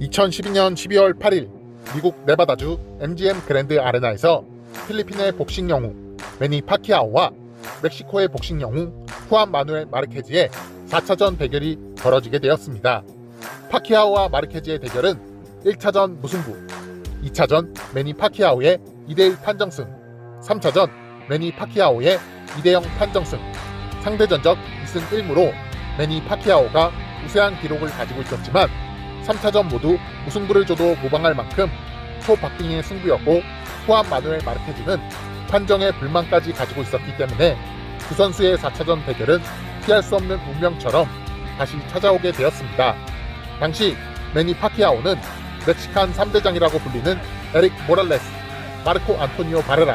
2012년 12월 8일 미국 네바다주 MGM 그랜드 아레나에서 필리핀의 복싱 영웅 매니 파키아오와 멕시코의 복싱 영웅 후안 마누엘 마르케즈의 4차전 대결이 벌어지게 되었습니다. 파키아오와 마르케즈의 대결은 1차전 무승부, 2차전 매니 파키아오의 2대1 판정승, 3차전 매니 파키아오의 2대0 판정승, 상대 전적 2승 1무로 매니 파키아오가 우세한 기록을 가지고 있었지만 3차전 모두 무승부를 줘도 무방할 만큼 초박빙의 승부였고 후안 마누엘 마르케즈는 판정에 불만까지 가지고 있었기 때문에 두 선수의 4차전 대결은 피할 수 없는 운명처럼 다시 찾아오게 되었습니다. 당시 매니 파키아오는 멕시칸 3대장이라고 불리는 에릭 모랄레스, 마르코 안토니오 바레라,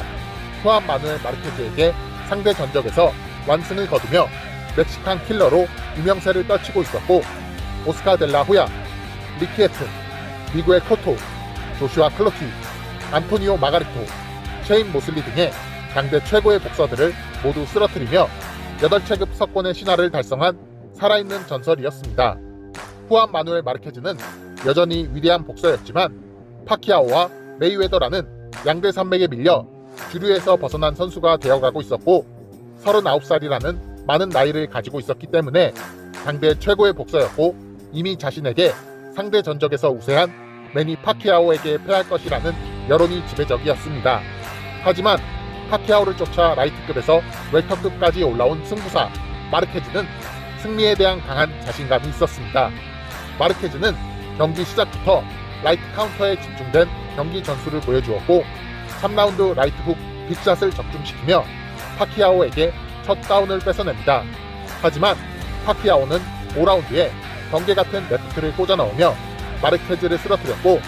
후안 마누엘 마르케즈에게 상대 전적에서 완승을 거두며 멕시칸 킬러로 유명세를 떨치고 있었고 오스카 델라 호야, 리키에튼, 미구의 코토, 조슈아 클로티, 안토니오 마가리토, 셰인 모슬리 등의 당대 최고의 복서들을 모두 쓰러뜨리며 8체급 석권의 신화를 달성한 살아있는 전설이었습니다. 후안 마누엘 마르케즈는 여전히 위대한 복서였지만 파키아오와 메이웨더라는 양대 산맥에 밀려 주류에서 벗어난 선수가 되어가고 있었고 39살이라는 많은 나이를 가지고 있었기 때문에 당대 최고의 복서였고 이미 자신에게 상대 전적에서 우세한 매니 파키아오에게 패할 것이라는 여론이 지배적이었습니다. 하지만 파키아오를 쫓아 라이트급에서 웰터급까지 올라온 승부사 마르케즈는 승리에 대한 강한 자신감이 있었습니다. 마르케즈는 경기 시작부터 라이트 카운터에 집중된 경기 전술을 보여주었고 3라운드 라이트 훅 빅샷을 적중시키며 파키아오에게 첫 다운을 뺏어냅니다. 하지만 파키아오는 5라운드에 번개 같은 레프트를 꽂아 넣으며 마르케즈를 쓰러뜨렸고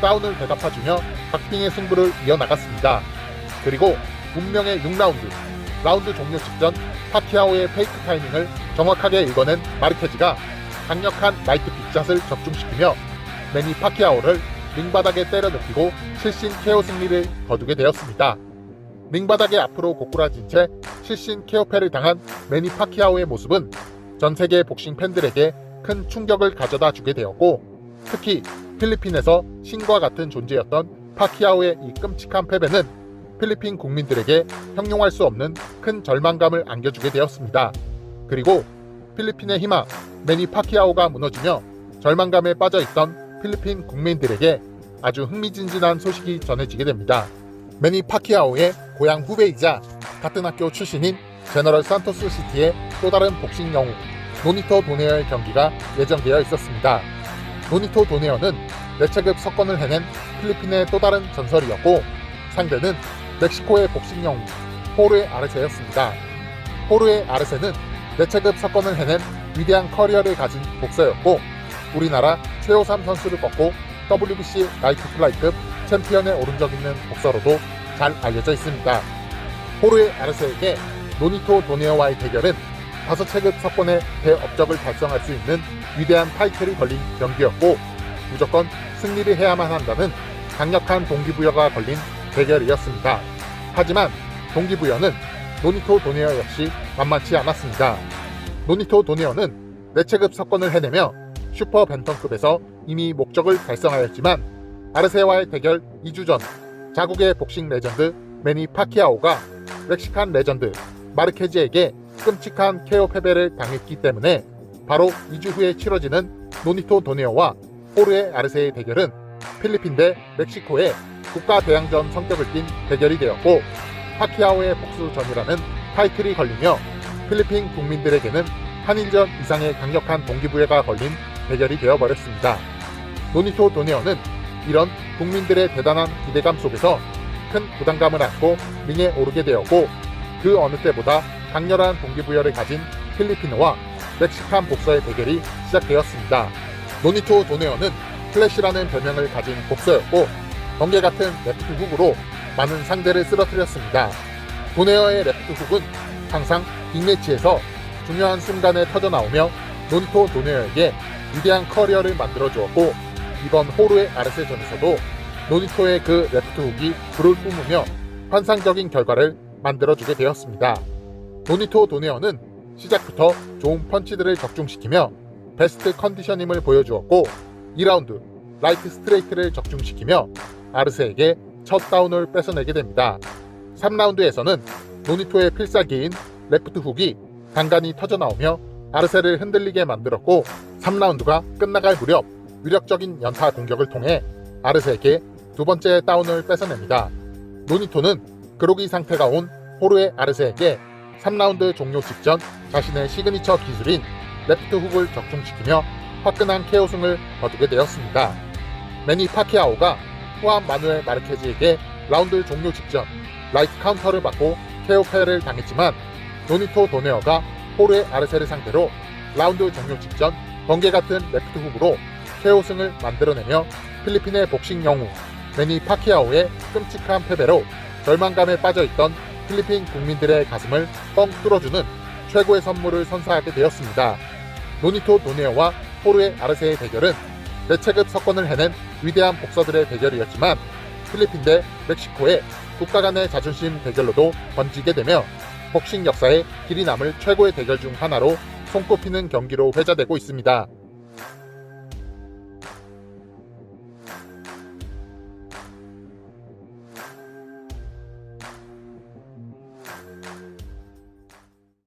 다운을 대갚아주며 박빙의 승부를 이어나갔습니다. 그리고 운명의 6라운드 라운드 종료 직전 파키아오의 페이크 타이밍을 정확하게 읽어낸 마르케즈가 강력한 라이트 빅샷을 적중시키며 매니 파키아오를 링바닥에 때려 눕히고 실신 KO 승리를 거두게 되었습니다. 링바닥에 앞으로 고꾸라진 채 실신 KO패를 당한 매니 파키아오의 모습은 전 세계 복싱 팬들에게 큰 충격을 가져다 주게 되었고 특히 필리핀에서 신과 같은 존재였던 파키아오의 이 끔찍한 패배는 필리핀 국민들에게 형용할 수 없는 큰 절망감을 안겨주게 되었습니다. 그리고 필리핀의 희망 매니 파키아오가 무너지며 절망감에 빠져 있던 필리핀 국민들에게 아주 흥미진진한 소식이 전해지게 됩니다. 매니 파키아오의 고향 후배이자 같은 학교 출신인 제너럴 산토스 시티의 또 다른 복싱 영웅 노니토 도네어의 경기가 예정되어 있었습니다. 노니토 도네어는 내체급 석권을 해낸 필리핀의 또 다른 전설이었고 상대는 멕시코의 복싱 영웅 호르의 아르세였습니다. 호르의 아르세는 내체급 석권을 해낸 위대한 커리어를 가진 복서였고 우리나라 최호삼 선수를 꺾고 WBC 라이트 플라이급 챔피언에 오른 적 있는 복서로도 잘 알려져 있습니다. 호르의 아르세에게 노니토 도네어와의 대결은 다섯 체급 석권의 대업적을 달성할 수 있는 위대한 타이틀이 걸린 경기였고 무조건 승리를 해야만 한다는 강력한 동기부여가 걸린 대결이었습니다. 하지만 동기부여는 노니토 도네어 역시 만만치 않았습니다. 노니토 도네어는 내체급 석권을 해내며 슈퍼 벤턴급에서 이미 목적을 달성하였지만 아르세와의 대결 2주 전 자국의 복싱 레전드 매니 파키아오가 멕시칸 레전드 마르케즈에게 끔찍한 KO 패배를 당했기 때문에 바로 2주 후에 치러지는 노니토 도네어와 호르의 아르세의 대결은 필리핀 대 멕시코의 국가 대항전 성격을 띤 대결이 되었고 파키아오의 복수전이라는 타이틀이 걸리며 필리핀 국민들에게는 한일전 이상의 강력한 동기부여가 걸린 대결이 되어버렸습니다. 노니토 도네어는 이런 국민들의 대단한 기대감 속에서 큰 부담감을 안고 링에 오르게 되었고 그 어느 때보다 강렬한 동기부여를 가진 필리핀어와 멕시칸 복서의 대결이 시작되었습니다. 노니토 도네어는 플래시라는 별명을 가진 복서였고 번개 같은 레프트 훅으로 많은 상대를 쓰러뜨렸습니다. 도네어의 레프트 훅은 항상 빅매치에서 중요한 순간에 터져 나오며 노니토 도네어에게 위대한 커리어를 만들어 주었고 이번 호르의 아르세전에서도 노니토의 그 레프트 훅이 불을 뿜으며 환상적인 결과를 만들어주게 되었습니다. 노니토 도네어는 시작부터 좋은 펀치들을 적중시키며 베스트 컨디셔닝을 보여주었고 2라운드 라이트 스트레이트를 적중시키며 아르세에게 첫 다운을 뺏어내게 됩니다. 3라운드에서는 노니토의 필살기인 레프트 훅이 간간히 터져나오며 아르세를 흔들리게 만들었고 3라운드가 끝나갈 무렵 위력적인 연타 공격을 통해 아르세에게 두 번째 다운을 뺏어냅니다. 노니토는 그로기 상태가 온 호르의 아르세에게 3라운드 종료 직전 자신의 시그니처 기술인 레프트 훅을 적중시키며 화끈한 KO 승을 거두게 되었습니다. 매니 파키아오가 후안 마누엘 마르케즈에게 라운드 종료 직전 라이트 카운터를 받고 KO 패를 당했지만 노니토 도네어가 호르의 아르세를 상대로 라운드 종료 직전 번개 같은 레프트 훅으로 KO 승을 만들어내며 필리핀의 복싱 영웅 매니 파키아오의 끔찍한 패배로 절망감에 빠져있던 필리핀 국민들의 가슴을 뻥 뚫어주는 최고의 선물을 선사하게 되었습니다. 노니토 도네어와 호르의 아르세의 대결은 내체급 석권을 해낸 위대한 복서들의 대결이었지만 필리핀 대 멕시코의 국가 간의 자존심 대결로도 번지게 되며 복싱 역사에 길이 남을 최고의 대결 중 하나로 손꼽히는 경기로 회자되고 있습니다.